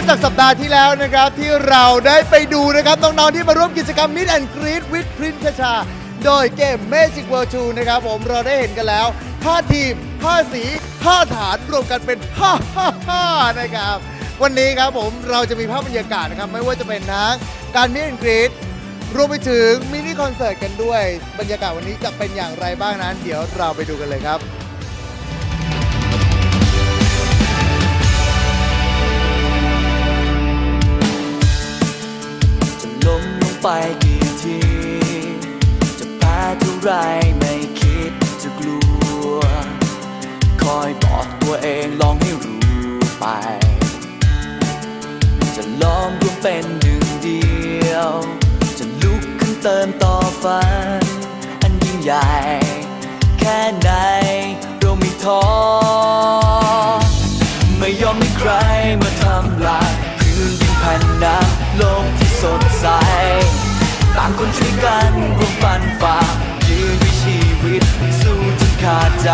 แล้วจากสัปดาห์ที่แล้วนะครับที่เราได้ไปดูนะครับน้องๆที่มาร่วมกิจกรรม Meet and Greet with Prince ชาโดยเกม Magic World 2 นะครับ ผมเราได้เห็นกันแล้ว 5 ทีม 5 สี 5 ฐานรวมกันเป็น5 5 นะครับ วันนี้ครับผมเราจะมีภาพบรรยากาศนะครับ ไม่ว่าจะเป็นทั้งการ Meet and Greet รวมไปถึงมินิคอนเสิร์ตกันด้วย บรรยากาศวันนี้จะเป็นอย่างไรบ้างนั้น เดี๋ยวเราไปดูกันเลยครับ ไปกี่ที จะแพ้เท่าไรไม่คิดจะกลัว คอยบอกตัวเองลองให้รู้ไป จะล้อมรวมเป็นหนึ่งเดียว จะลุกขึ้นเติมต่อฝัน อันยิ่งใหญ่ แค่ไหนเราไม่ท้อไม่ยอมให้ใครมาทำลายพื้นดินแผ่นน้ำโลกที่สดใสางคนช่วยกันร่วมฟันฝ่ายืนด้วยชีวิตสู้จนขาดใจ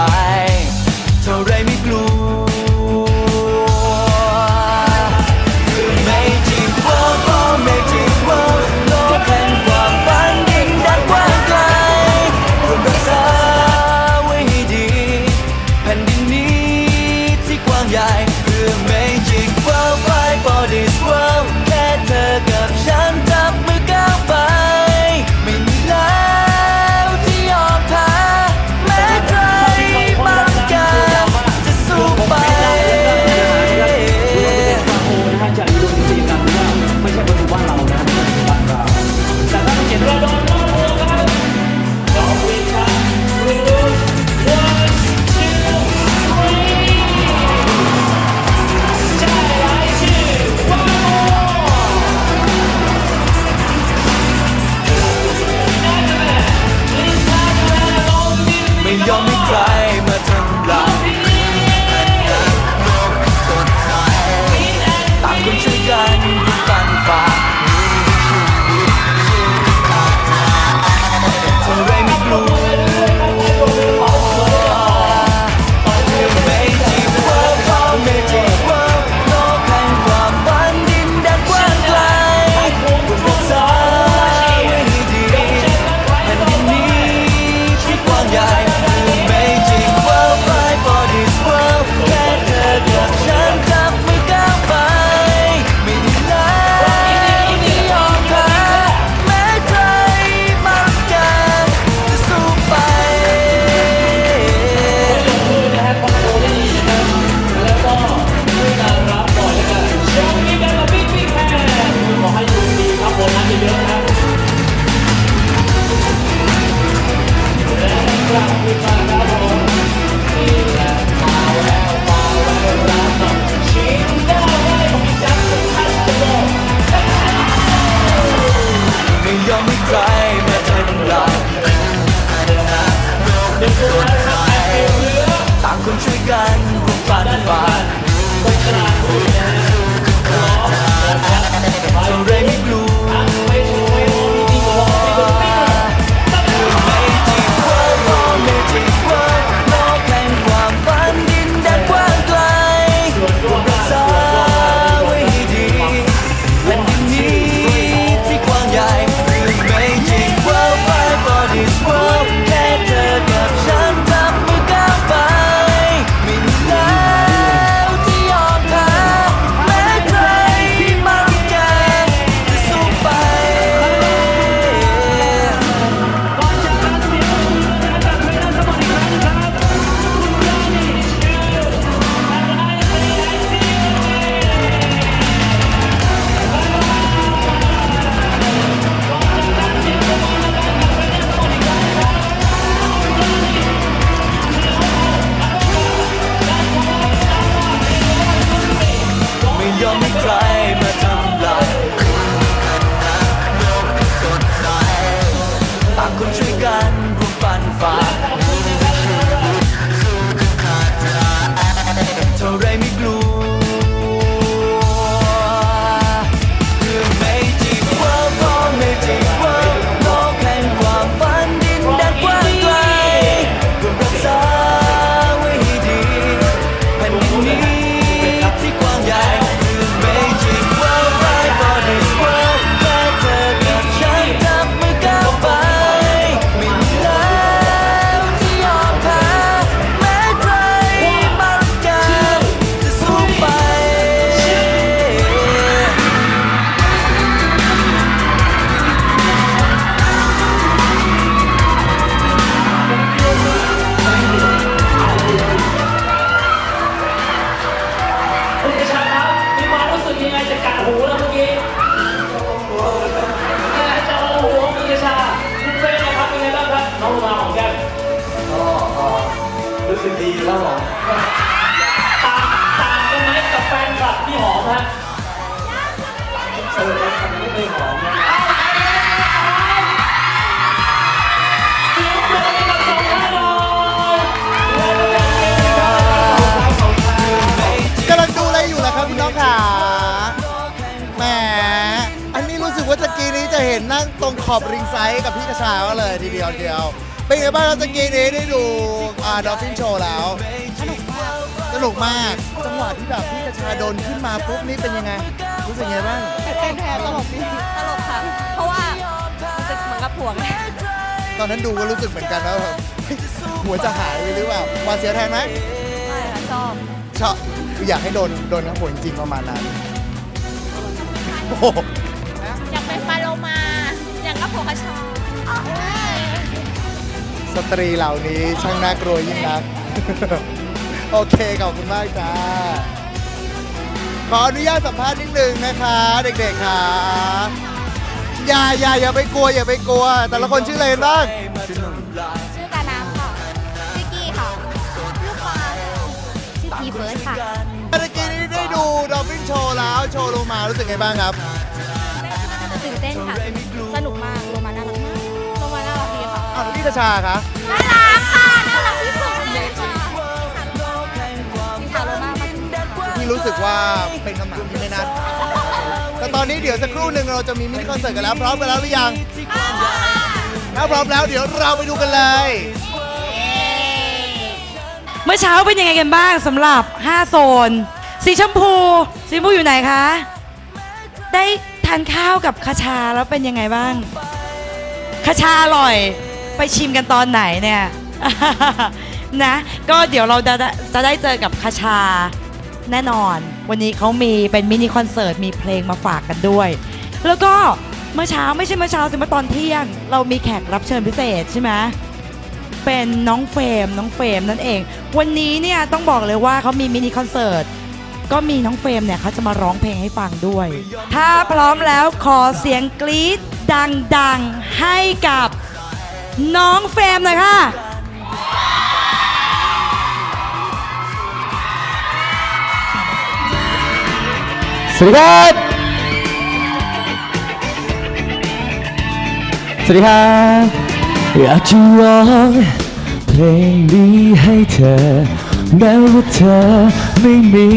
ขอบริงไซด์กับพี่กระชาก็เลยทีเดียวเดียว เป็นไงบ้างครับตะกี้นี้ได้ดูอ่าดอฟฟินโชว์แล้ว สนุกมากสนุกมาก จังหวะที่แบบพี่กระชาโดนขึ้นมาปุ๊บนี่เป็นยังไง รู้สึกไงบ้างเต้นแทนตลกดีตลกค่ะ เพราะว่ารู้สึกเหมือนกับห่วง ตอนนั้นดูก็รู้สึกเหมือนกันว่าแบบเฮ้ยหัวจะหายไปหรือเปล่าหวาดเสียวแทนไหมไม่ค่ะชอบชอบอยากให้โดนโดนน้ำฝนจริงๆประมาณนั้นโอ้ กกับผัวกระชอสตรีเหล่านี้ช่างน่ากลัวยิ่งนัก โอเค ขอบคุณมากจ้า ขออนุญาตสัมภาษณ์นิดนึงนะคะ เด็กๆค่ะอย่าอย่าอย่าไปกลัว อย่าไปกลัว แต่ละคนชื่ออะไรกันบ้างชื่อกาน้ำค่ะชื่อกี้ค่ะลูกปลาชื่อกีเฟิร์สค่ะเมื่อกี้นี้ได้ดูดอฟฟินโชว์แล้ว โชว์ลงมารู้สึกไงบ้างครับ ค่ะอ้าวแล้วพี่กระชาคะน่ารักค่ะน่ารักที่สุดเลยค่ะมีข่าวโรมามาถึงพี่รู้สึกว่าเป็นคำถามที่ไม่น่าถามแต่ตอนนี้เดี๋ยวสักครู่หนึ่งเราจะมีมินิคอนเสิร์ตกันแล้วพร้อมกันแล้วหรือยังถ้าพร้อมแล้วเดี๋ยวเราไปดูกันเลย เมื่อเช้าเป็นยังไงกันบ้างสำหรับ 5 โซน สีชมพู สีชมพูอยู่ไหนคะ ได้ทานข้าวกับคาชาแล้วเป็นยังไงบ้างคาชาอร่อย ไปชิมกันตอนไหนเนี่ย นะ ก็เดี๋ยวเราจะได้จะได้เจอกับคาชาแน่นอน วันนี้เขามีเป็นมินิคอนเสิร์ตมีเพลงมาฝากกันด้วย แล้วก็เมื่อเช้าไม่ใช่เมื่อเช้าสิเมื่อตอนเที่ยง เรามีแขกรับเชิญพิเศษใช่ไหมเป็นน้องเฟรมน้องเฟรมนั่นเอง วันนี้เนี่ยต้องบอกเลยว่าเขามีมินิคอนเสิร์ตก็มีน้องเฟรมเนี่ยเขาจะมาร้องเพลงให้ฟังด้วย ถ้าพร้อมแล้วขอเสียงกรี๊ดดังๆให้กับ น้องเฟรมหน่อยค่ะ สวัสดีครับ สวัสดีครับอยากจะร้องเพลงนี้ให้เธอ แม้ว่าเธอไม่มี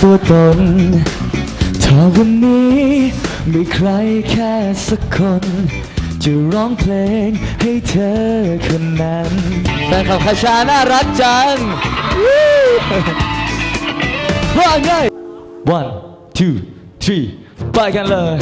ตัวตนถ้าวันนี้มีใครแค่สักคน จะร้องเพลงให้เธอคนนั้นแฟนขับคาชาน่ารักจังว่าไง one two three ไปกันเลย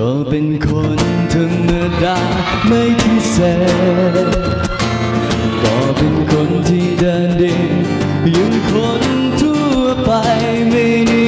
ก็เป็นคนธรรมดาไม่พิเศษก็เป็นคนที่เดินดินยังคนทั่วไปไม่ได้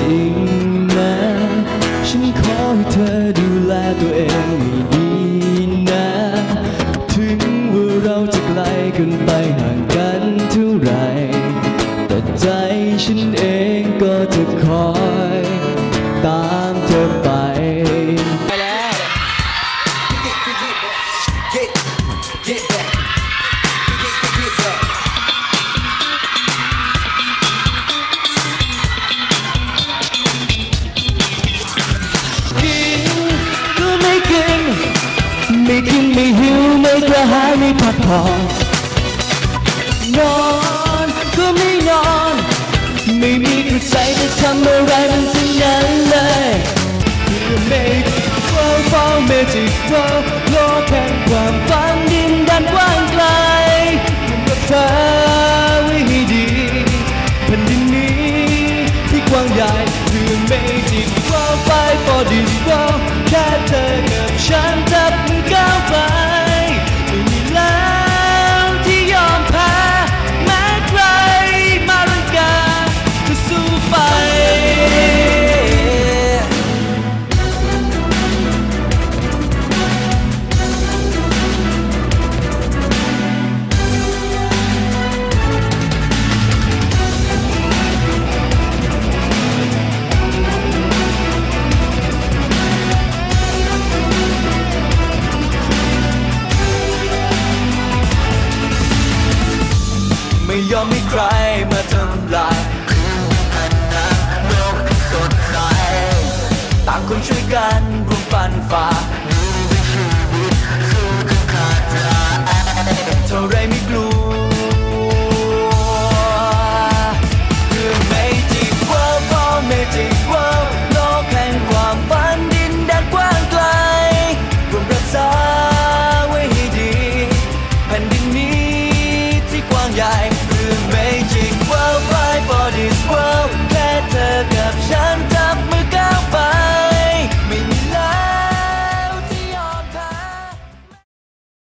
ริงๆนะ ฉันขอให้เธอดูแลตัวเองให้ดี ไม่พักผ่อนนอนก็ไม่นอน ไม่มีใครใจจะทำอะไรมันจะนั้นเลย You make wow wow magic wow ก็มีใครมาทำลายคือพันนโลกสดใสต่างคนช่วยกันรวมฟันฝ่า